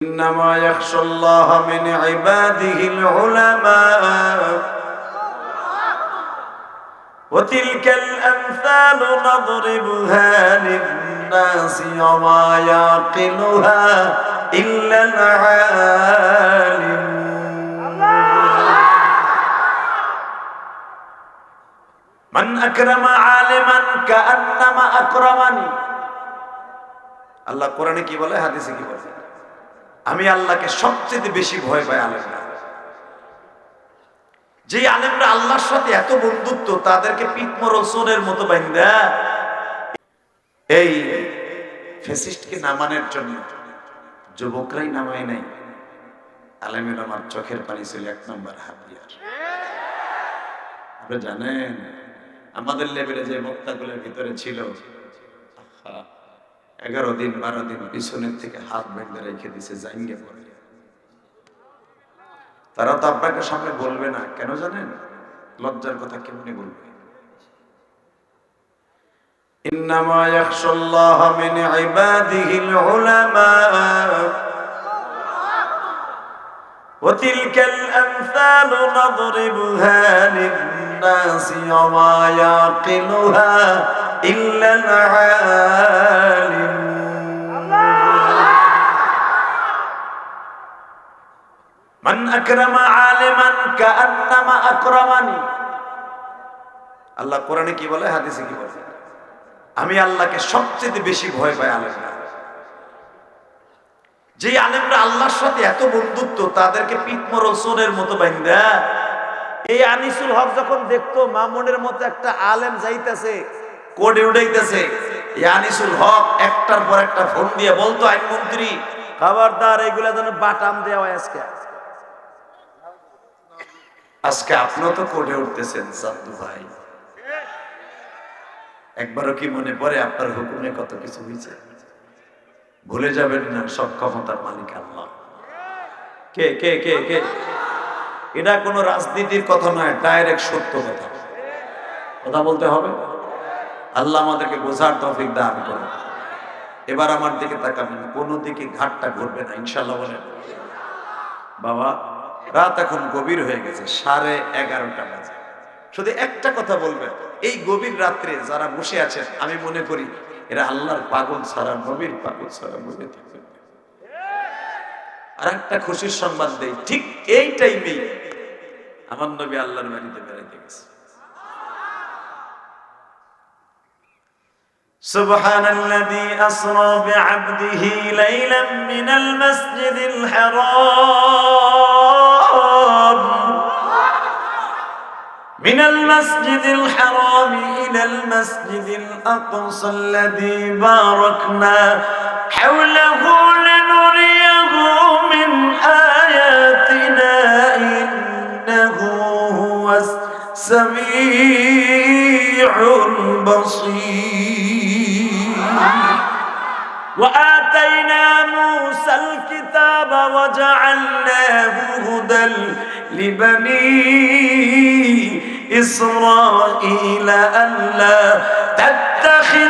إنما يخشى الله من عباده العلماء وتلك الأمثال نضربها للناس وما يعقلها إلا العالم من أكرم عالما كأنما أكرمني আল্লাহ কোরআনে কি বলে হাদিসে কি বলে আমি আল্লাহকে সবচেয়ে বেশি ভয় পাই আলেমরা। যে আলেমরা আল্লাহর সাথে এত বন্ধুত্ব তাদেরকে পিটমরল সোনের মতো বাইন্দা। এই ফেসিস্টকে নামানোর জন্য যুবকরাই নামায় নাই। আলেমের আমার চোখের পানি ছিল এক নম্বর হাতিয়ার। আপনি জানেন আমাদের লেভেলে যে বক্তাগুলোর ভিতরে ছিল আহা, এগারো দিন বারো দিন পিছনের থেকে হাত বেঁধে রেখে দিছে জাইঙ্গে পড়ে তারা তো আপনাকে সামনে বলবে না কেন জানেন লজ্জার কথা কেমনি বলবে إنما يخشى الله من عباده العلماء وتلك الأمثال نضربها للناس وما يعقلها إلا العالم من أكرم عالما كأنما أكرمني আল্লাহ কোরআনে কি বলে হাদিসে কি বলে আমি আল্লাহকে সবচেয়ে বেশি ভয় পাই আলেমরা যে আলেমরা আল্লাহর সাথে এত বন্ধুত্ব তাদেরকে পিটমরল সোনের মতো বাইন্দা এই আনিসুল হক যখন দেখতো মামুনের মতো একটা আলেম যাইতেছে কোডে উঠাইতেছে এই আনিসুল হক একটার পর একটা ফোন দিয়ে বলতো, আইনমন্ত্রী, খবরদার, এগুলা যেন বাটাম দেওয়া হয় আজকে। আজকে আপনিও তো কোডে উঠতেছেন সাদ্দু ভাই। একবারও কি মনে পড়ে আপনার হুকুমে কত কিছু হয়েছে? ভুলে যাবেন না, সব ক্ষমতার মালিক আল্লাহ। কে কে কে কে? এটা কোনো রাজনীতির কথা নয়, ডাইরেক্ট সত্য কথা। কথা বলতে হবে? আল্লাহ আমাদেরকে বোঝার তৌফিক দান করে এবার আমার দিকে তাকাবেন, কোনো দিকে ঘাটটা ঘুরবে না ইনশাল্লাহ বলেন। বাবা, রাত এখন গভীর হয়ে গেছে, সাড়ে এগারোটা বাজে। শুধু একটা কথা বলবেন, এই গভীর রাত্রে যারা বসে আছেন, আমি মনে করি এরা আল্লাহর পাগল ছাড়া, নবীর পাগল ছাড়া বসে থাকবেন আর একটা খুশির সংবাদ দেই, ঠিক এই টাইমেই আমার নবী আল্লাহর বাড়িতে বেড়াইতে গেছে। سبحان الذي أسرى بعبده ليلا من المسجد الحرام. من المسجد الحرام إلى المسجد الأقصى الذي باركنا حوله لنريه من آياتنا إنه هو السميع البصير وآتينا موسى الكتاب وجعلناه هدى لبني إسرائيل ألا تتخذ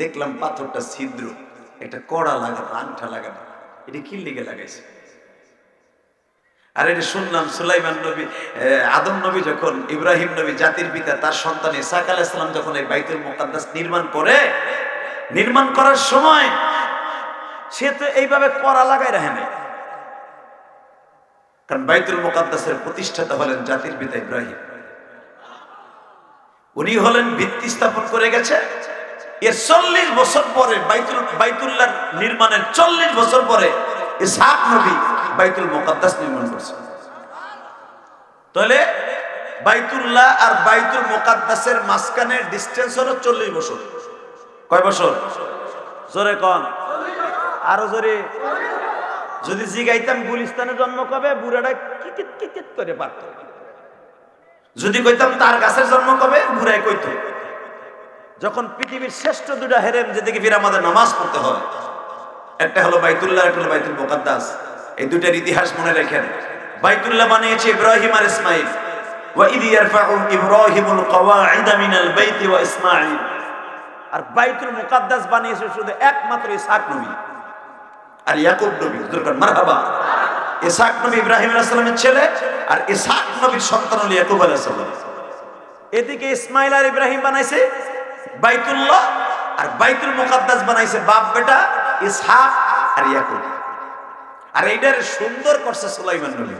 দেখলাম পাথরটা ছিদ্র, একটা কড়া লাগানো আংটা লাগানো। এটা কি লিগে লাগাইছে? আর এটা শুনলাম সুলাইমান নবী আদম নবী যখন, ইব্রাহিম নবী জাতির পিতা, তার সন্তান ইসাক আলাইসালাম যখন এই বাইতুল মোকাদ্দাস নির্মাণ করে, নির্মাণ করার সময় সে তো এইভাবে করা লাগাই রাখে নাই। কারণ বাইতুল মোকাদ্দাসের প্রতিষ্ঠাতা হলেন জাতির পিতা ইব্রাহিম। উনি হলেন ভিত্তি স্থাপন করে গেছে। এর চল্লিশ বছর পরে বাইতুল বাইতুল্লাহ নির্মাণের চল্লিশ বছর পরে ইসহাক নবী বাইতুল মোকাদ্দাস নির্মাণ করছে। তাহলে বাইতুল্লাহ আর বাইতুল মোকাদ্দাসের মাঝখানে ডিস্টেন্স হলো চল্লিশ বছর। কয় বছর? জোরে কন। আরও জোরে। যদি জিগাইতাম গুলিস্তানে জন্ম কবে, বুড়াটা কিকিট কিকিট করে পারত। যদি কইতাম তার গাছের জন্ম কবে ঘুরাই কইতো। যখন পৃথিবীর শ্রেষ্ঠ দুটা হেরেম যেদিকে ফিরে আমাদের নামাজ পড়তে হয় একটা হলো বাইতুল্লাহ, একটা হলো বাইতুল মুকাদ্দাস। এই দুটার ইতিহাস মনে রাখেন। বাইতুল্লাহ বানিয়েছে ইব্রাহিম আর ইসমাইল ইয়ারফাউ ইব্রাহিমুল কওয়াইদ মিনাল বাইতি ওয়া ইসমাইল আর বাইতুল মুকাদ্দাস বানিয়েছে শুধু একমাত্র ইসাক নবী। আর ইয়াকুব নবী দুর্গান মারহাবা। ইসহাক নবী ইব্রাহিম আলাইহিস ছেলে আর ইসহাক নবীর সন্তান হলো ইয়াকুব আলাইহিস সালাম। এদিকে ইসমাইল আর ইব্রাহিম বানাইছে বাইতুল্লাহ আর বাইতুল মুকাদ্দাস বানাইছে বাপ বেটা, ইসহাক আর ইয়াকুব। আর এইটার সুন্দর করছে সুলাইমান নবী।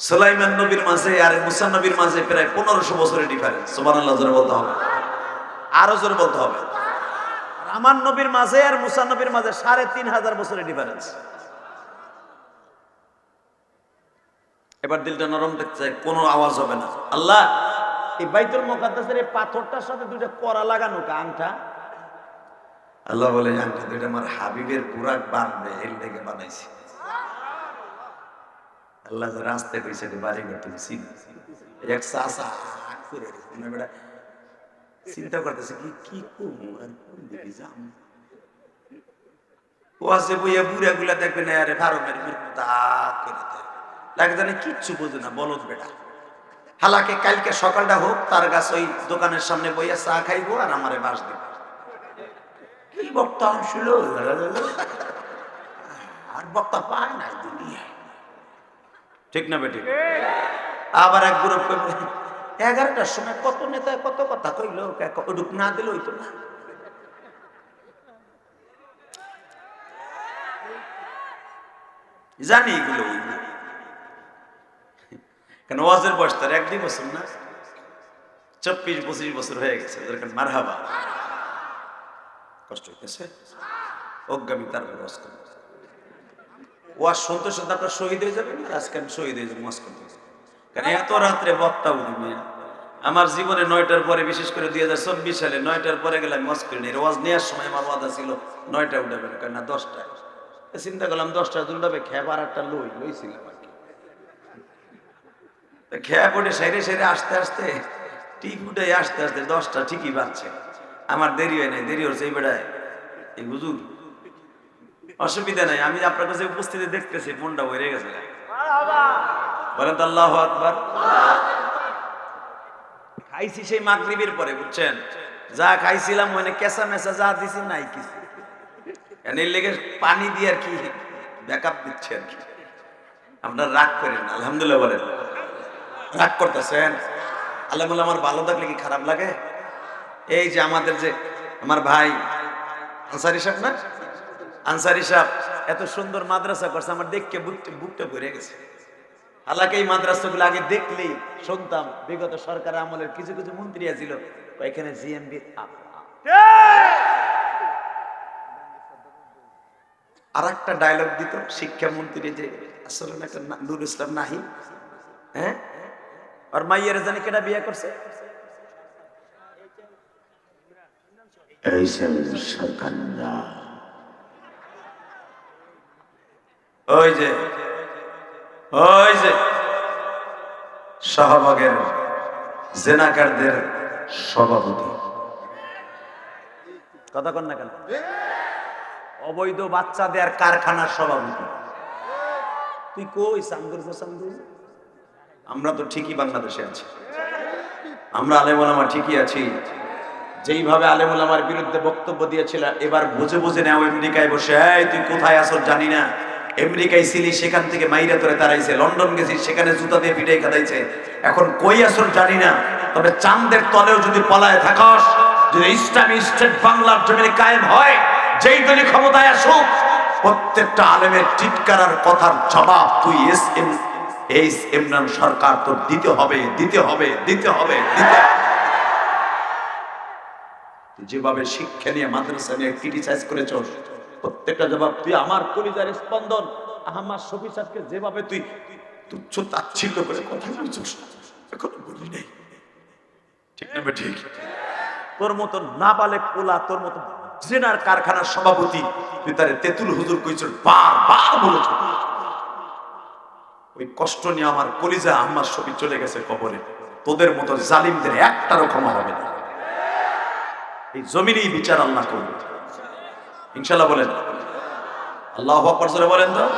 সুলাইমান নবীর মাঝে আর মুসা নবীর মাঝে প্রায় পনেরোশো বছরের ডিফারেন্স সুবহানাল্লাহ, জোরে বলতে হবে। আরও জোরে বলতে হবে। আমার নবীর মাঝে আর মুসা নবীর মাঝে সাড়ে তিন হাজার বছরের ডিফারেন্স এবার দিলটা নরম দেখতে চাই, কোনো আওয়াজ হবে না। আল্লাহ এই বাইতুল মুকাদ্দাসের এই পাথরটার সাথে দুইটা করা লাগানো কা আংটা আল্লাহ বলে আংটা দুইটা আমার হাবিবের বুরাক বানবে এর লেগে বানাইছি। আল্লাহ যে রাস্তায় কইছে বাড়ি চিন। এক সাসা বেটা, চিন্তা করতেছে, কি কি করব, আর কোন দিকে যাম বইয়া বুড়া গুলা দেখবে না, আরে ফারমের মৃত্যু তা করে দেয়। লাগে জানে কিচ্ছু বোঝে না, বলদ বেটা। হালাকে কালকে সকালটা হোক, তার গাছ ওই দোকানের সামনে বইয়া চা খাইবো আর আমারে বাস দিব। কি বক্তা ছিল আর বক্তা পায় না দুনিয়ায়। ঠিক না বেটি? আবার এক গ্রুপ এগারোটার সময় কত নেতা, কত কথা কইলো? ওডুক না দিল না। জানি এগুলো কেন ওয়াজের বয়স তার এক দুই বছর না? চব্বিশ, পঁচিশ বছর হয়ে গেছে মার হাবা কষ্ট হইতেছে? অজ্ঞামী তার ওয়াজ করবে। ওয়াজ শুনতে শুনতে আপনার শহীদ হয়ে যাবেন, আর আজকে আমি শহীদ হয়ে যাব, ওয়াজ করতে কারণ এত রাত্রে বক্তা উঠবে আমার জীবনে নয়টার পরে, বিশেষ করে দুই হাজার চব্বিশ সালে, নয়টার পরে গেলে আমি ওয়াজ করি নি। ওয়াজ নেওয়ার সময় আমার ওয়াদা ছিল নয়টা উঠাবেন কেন না দশটা চিন্তা করলাম দশটা উঠাবে খেয়ার একটা লই, লইছিলাম। খেয়া পড়ে সেরে সেরে আসতে আসতে ঠিক উঠে আসতে আসতে দশটা ঠিকই বাজছে। আমার দেরি হয় নাই, দেরি হচ্ছে এই বেড়ায়। এই হুজুর, অসুবিধা নাই, আমি আপনার কাছে উপস্থিতি দেখতেছি ফোনটা বেড়ে গেছে। বলেন আল্লাহ আকবার। খাইছি সেই মাগরিবের পরে, বুঝছেন? যা খাইছিলাম ওখানে কেঁচা মেচা যা দিছি, নাই কিছু। এর লেগে পানি দিয়ে আর কি ব্যাকআপ দিচ্ছে আর কি। আপনার রাগ করেন, আলহামদুলিল্লাহ বলেন। রাগ করতেছেন? আল্লাহ বলে আমার ভালো থাকলে কি খারাপ লাগে? এই যে আমাদের যে, আমার ভাই, আনসারি সাহেব না? আনসারি সাহেব এত সুন্দর মাদ্রাসা করছে, আমার দেখকে বুকটা ভরে গেছে। আল্লাহকে এই মাদ্রাসাগুলো আগে দেখলেই শুনতাম। বিগত সরকার আমলের কিছু কিছু মন্ত্রী আছিল এখানে জিএমবি আর একটা ডায়লগ দিত শিক্ষামন্ত্রী যে, আসলে একটা নুর ইসলাম নাহি হ্যাঁ? আর মাইয়ের জানি কেটা বিয়ে করছে? ওই যে ওই যে শাহবাগের জেনাকারদের সভাপতি। কথা কন না কেন? অবৈধ বাচ্চা দেওয়ার কারখানার সভাপতি। তুই কই সামদুর সামদুর আমরা তো ঠিকই বাংলাদেশে আছি। আমরা আলেমুলামা ঠিকই আছি। যেইভাবে আলেমুলামার বিরুদ্ধে বক্তব্য দিয়েছিল এবার বুঝে বুঝে নেও আমেরিকায় বসে, এই, তুই কোথায় আসর জানি না। আমেরিকায় ছিলি সেখান থেকে মাইরা তোরে তারাইছে লন্ডন গেছিস সেখানে জুতা দিয়ে পিটাই খাদাইছে এখন কই আসর জানি না, তবে চাঁদের তলেও যদি পলায় থাকস, যদি ইসলামী স্টেট বাংলার জমিনে কায়েম হয়, যেই দলই ক্ষমতায় আসুক, প্রত্যেকটা আলেমের চিৎকারার কথার জবাব তুই এস এম এই ইমরান সরকার তো দিতে হবে দিতে হবে দিতে হবে, দিতে। যেভাবে শিক্ষা নিয়ে মাদ্রাসা নিয়ে ক্রিটিসাইজ করেছ, প্রত্যেকটা জবাব তুই আমার কলিজার স্পন্দন, আমার শফি সাহেবকে যেভাবে তুই তুচ্ছ তাচ্ছিল্য করে কথা বলছিস, এখনও বলি নেই। ঠিক না ঠিক তোর মতো না বালে পোলা, তোর মতো জেনার কারখানার সভাপতি, তুই তারে তেতুল হুজুর কইছিস বার বার বলেছ। ওই কষ্ট নিয়ে আমার কলিজা আমার ছবি চলে গেছে কবরে। তোদের মতো জালিমদের একটা ক্ষমা হবে না। এই জমিরই বিচার আল্লাহ করবে। ইনশাল্লাহ বলেন। আল্লাহ বলেন তো।